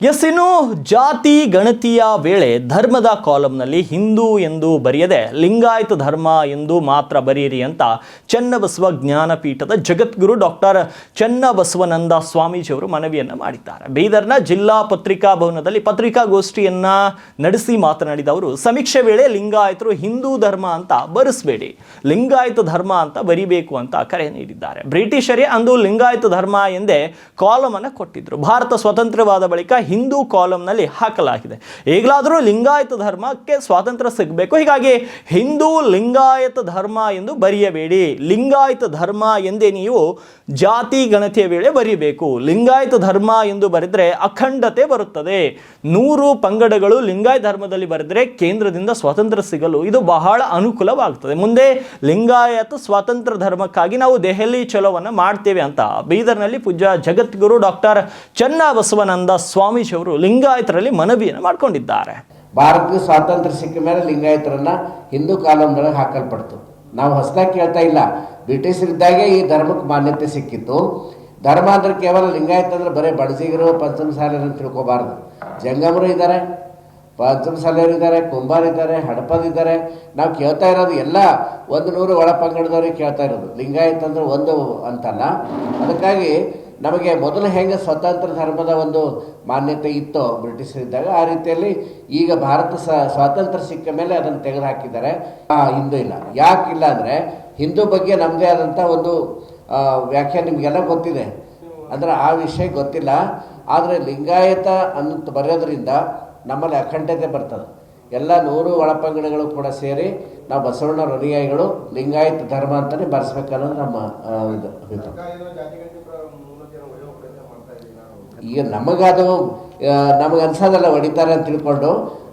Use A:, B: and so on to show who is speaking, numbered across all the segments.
A: S ಜಾತಿ ಗಣತಿಯ ವೇಳೆ ಧರ್ಮದ ಕಾಲಂನಲ್ಲಿ ಹಿಂದೂ ಎಂದು ಬರೆಯದೆ ಲಿಂಗಾಯತ ಧರ್ಮ ಎಂದು ಮಾತ್ರ ಬರೆಯಿರಿ ಅಂತ ಚನ್ನಬಸವ ಜ್ಞಾನಪೀಠದ ಜಗದ್ಗುರು ಡಾಕ್ಟರ್ ಚನ್ನಬಸವನಂದ ಸ್ವಾಮೀಜಿಯವರು ಮನವಿಯನ್ನು ಮಾಡಿದ್ದಾರೆ. ಬೀದರ್ನ ಜಿಲ್ಲಾ ಪತ್ರಿಕಾ ಭವನದಲ್ಲಿ ಪತ್ರಿಕಾಗೋಷ್ಠಿಯನ್ನ ನಡೆಸಿ ಮಾತನಾಡಿದ ಅವರು, ಸಮೀಕ್ಷೆ ವೇಳೆ ಲಿಂಗಾಯತರು ಹಿಂದೂ ಧರ್ಮ ಅಂತ ಬರೆಸಬೇಡಿ, ಲಿಂಗಾಯತ ಧರ್ಮ ಅಂತ ಬರಿಬೇಕು ಅಂತ ಕರೆ ನೀಡಿದ್ದಾರೆ. ಬ್ರಿಟಿಷರೇ ಅಂದು ಲಿಂಗಾಯತ ಧರ್ಮ ಎಂದೇ ಕಾಲಮನ್ನು ಕೊಟ್ಟಿದ್ರು. ಭಾರತ ಸ್ವತಂತ್ರವಾದ ಬಳಿಕ ಹಿಂದೂ ಕಾಲಂನಲ್ಲಿ ಹಾಕಲಾಗಿದೆ. ಈಗಲಾದರೂ ಲಿಂಗಾಯತ ಧರ್ಮಕ್ಕೆ ಸ್ವಾತಂತ್ರ್ಯ ಸಿಗಬೇಕು. ಹೀಗಾಗಿ ಹಿಂದೂ ಲಿಂಗಾಯತ ಧರ್ಮ ಎಂದು ಬರೆಯಬೇಡಿ. ಲಿಂಗಾಯತ ಧರ್ಮ ಎಂದೇ ನೀವು ಜಾತಿ, ಗಣತಿಯ ವೇಳೆ ಬರೀಬೇಕು. ಲಿಂಗಾಯತ ಧರ್ಮ ಎಂದು ಬರೆದರೆ ಅಖಂಡತೆ ಬರುತ್ತದೆ. ನೂರು ಪಂಗಡಗಳು ಲಿಂಗಾಯತ ಧರ್ಮದಲ್ಲಿ ಬರೆದರೆ ಕೇಂದ್ರದಿಂದ ಸ್ವಾತಂತ್ರ್ಯ ಸಿಗಲು ಇದು ಬಹಳ ಅನುಕೂಲವಾಗುತ್ತದೆ ಮುಂದೆ ಲಿಂಗಾಯತ ಸ್ವಾತಂತ್ರ್ಯ ಧರ್ಮಕ್ಕಾಗಿ ನಾವು ದೆಹಲಿ ಚಲೋವನ್ನು ಮಾಡ್ತೇವೆ ಅಂತ ಬೀದರ್ನಲ್ಲಿ ಪೂಜ್ಯ ಜಗದ್ಗುರು ಡಾಕ್ಟರ್ ಚನ್ನಬಸವನಂದ ಸ್ವಾಮೀಜಿಯವರು ಲಿಂಗಾಯತರಲ್ಲಿ ಮನವಿಯನ್ನು ಮಾಡಿಕೊಂಡಿದ್ದಾರೆ.
B: ಭಾರತದ ಸ್ವಾತಂತ್ರ್ಯ ಸಿಕ್ಕ ಮೇಲೆ ಲಿಂಗಾಯತರನ್ನ ಹಿಂದೂ ಕಾಲಂದೊಳಗೆ ಹಾಕಲ್ಪಡ್ತು. ನಾವು ಹೊಸದಾಗಿ ಕೇಳ್ತಾ ಇಲ್ಲ. ಬ್ರಿಟಿಷರಿದ್ದಾಗೆ ಈ ಧರ್ಮಕ್ಕೆ ಮಾನ್ಯತೆ ಸಿಕ್ಕಿತ್ತು. ಧರ್ಮ ಅಂದ್ರೆ ಕೇವಲ ಲಿಂಗಾಯತ ಅಂದ್ರೆ ಬರೀ ಬಡಜಿಗರು, ಪಂಚಮಸಾಲಿಯರು ತಿಳ್ಕೊಬಾರ್ದು. ಜಂಗಮರು ಇದ್ದಾರೆ, ಪಂಚಮಸಾಲಿಯರು ಇದ್ದಾರೆ, ಕುಂಬಾರ ಇದ್ದಾರೆ, ಹಡಪದ ಇದ್ದಾರೆ. ನಾವು ಕೇಳ್ತಾ ಇರೋದು ಎಲ್ಲ ಒಂದು ನೂರು ಒಳ ಪಂಗಡದವ್ರಿಗೆ ಕೇಳ್ತಾ ಇರೋದು. ಲಿಂಗಾಯತ ಅಂದ್ರೆ ಒಂದು ಅಂತಲ್ಲ. ಅದಕ್ಕಾಗಿ ನಮಗೆ ಮೊದಲು ಹೆಂಗೆ ಸ್ವತಂತ್ರ ಧರ್ಮದ ಒಂದು ಮಾನ್ಯತೆ ಇತ್ತು ಬ್ರಿಟಿಷರಿದ್ದಾಗ ಆ ರೀತಿಯಲ್ಲಿ ಈಗ ಭಾರತ ಸ್ವಾತಂತ್ರ್ಯ ಸಿಕ್ಕ ಮೇಲೆ ಅದನ್ನು ತೆಗೆದು ಹಾಕಿದ್ದಾರೆ ಆ, ಹಿಂದೂ ಇಲ್ಲ. ಯಾಕಿಲ್ಲ ಅಂದರೆ ಹಿಂದೂ ಬಗ್ಗೆ ನಮ್ಮದೇ ಆದಂಥ ಒಂದು ವ್ಯಾಖ್ಯಾನ ನಿಮಗೆಲ್ಲ ಗೊತ್ತಿದೆ. ಅಂದರೆ ಆ ವಿಷಯ ಗೊತ್ತಿಲ್ಲ. ಆದರೆ ಲಿಂಗಾಯತ ಅನ್ನೋದು ಬರೆಯೋದ್ರಿಂದ ನಮ್ಮಲ್ಲಿ ಅಖಂಡತೆ ಬರ್ತದೆ. ಎಲ್ಲ ನೂರು ಒಳಪಂಗಡಗಳು ಕೂಡ ಸೇರಿ ನಾವು ಬಸವಣ್ಣ ಅನುಯಾಯಿಗಳು ಲಿಂಗಾಯತ ಧರ್ಮ ಅಂತಲೇ ಬರೆಸ್ಬೇಕನ್ನೋದು ನಮ್ಮ ಇದು ಈಗ ನಮಗದು ನಮಗೆ ಅನ್ಸೋದಲ್ಲ ಹೊಡಿತಾರೆ ಅಂತ ತಿಳ್ಕೊಂಡು,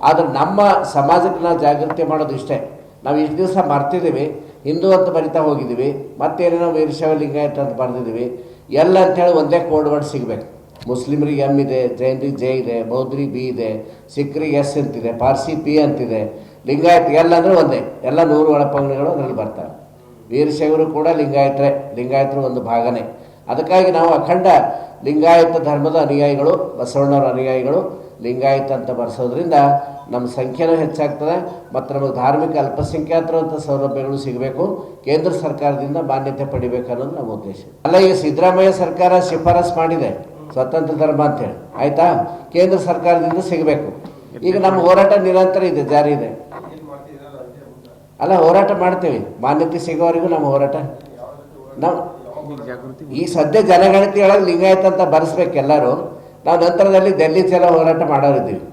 B: ಆದ್ರೆ ನಮ್ಮ ಸಮಾಜಕ್ಕೆ ನಾವು ಜಾಗೃತಿ ಮಾಡೋದು ಇಷ್ಟೇ. ನಾವು ಇಷ್ಟು ದಿವಸ ಮರ್ತಿದ್ದೀವಿ ಹಿಂದೂ ಅಂತ ಬರಿತಾ ಹೋಗಿದ್ದೀವಿ ಮತ್ತೇನೇನೋ ವೀರಶೈವ ಲಿಂಗಾಯತ ಅಂತ ಬರೆದಿದ್ದೀವಿ ಎಲ್ಲ ಅಂತೇಳಿ ಒಂದೇ ಕೋಡ್ ವರ್ಡ್ ಸಿಗಬೇಕು. ಮುಸ್ಲಿಮರಿಗೆ ಎಂ ಇದೆ, ಜೈನರಿಗೆ ಜೆ ಇದೆ, ಬೌದ್ಧರಿಗೆ ಬಿ ಇದೆ, ಸಿಖ್ರಿಗೆ ಎಸ್ ಅಂತಿದೆ, ಪಾರ್ಸಿ ಪಿ ಅಂತಿದೆ, ಲಿಂಗಾಯತ ಎಲ್ಲ ಅಂದರೆ ಒಂದೇ, ಎಲ್ಲ ನೂರು ಒಳಪಂಗಡಗಳು ಅದರಲ್ಲಿ ಬರ್ತಾರೆ ವೀರಶೈವರು ಕೂಡ ಲಿಂಗಾಯತರೇ, ಲಿಂಗಾಯತರು ಒಂದು ಭಾಗನೇ. ಅದಕ್ಕಾಗಿ ನಾವು ಅಖಂಡ ಲಿಂಗಾಯತ ಧರ್ಮದ ಅನುಯಾಯಿಗಳು, ಬಸವಣ್ಣವರ ಅನುಯಾಯಿಗಳು, ಲಿಂಗಾಯತ ಅಂತ ಬರೆಸೋದ್ರಿಂದ ನಮ್ಮ ಸಂಖ್ಯೆನೂ ಹೆಚ್ಚಾಗ್ತದೆ, ಮತ್ತು ನಮಗೆ ಧಾರ್ಮಿಕ ಅಲ್ಪಸಂಖ್ಯಾತರಂಥ ಸೌಲಭ್ಯಗಳು ಸಿಗಬೇಕು, ಕೇಂದ್ರ ಸರ್ಕಾರದಿಂದ ಮಾನ್ಯತೆ ಪಡಿಬೇಕು ಅನ್ನೋದು ನಮ್ಮ ಉದ್ದೇಶ. ಅಲ್ಲ, ಈಗ ಸಿದ್ದರಾಮಯ್ಯ ಸರ್ಕಾರ ಶಿಫಾರಸ್ ಮಾಡಿದೆ, ಸ್ವತಂತ್ರ ಧರ್ಮ ಅಂತೇಳಿ ಆಯಿತಾ? ಕೇಂದ್ರ ಸರ್ಕಾರದಿಂದ ಸಿಗಬೇಕು. ಈಗ ನಮ್ಮ ಹೋರಾಟ ನಿರಂತರ ಇದೆ, ಜಾರಿ ಇದೆ. ಅಲ್ಲ, ಹೋರಾಟ ಮಾಡ್ತೇವೆ. ಮಾನ್ಯತೆ ಸಿಗೋವರೆಗೂ ನಮ್ಮ ಹೋರಾಟ. ನಾವು ಈ ಸದ್ಯ ಜನಗಣತಿ ಒಳಗೆ ಲಿಂಗಾಯತ ಅಂತ ಬರೆಸ್ಬೇಕು ಎಲ್ಲರೂ ನಾವು ನಂತರದಲ್ಲಿ ದಲಿತ ಎಲ್ಲ ಹೋರಾಟ ಮಾಡೋರಿದ್ದೀವಿ.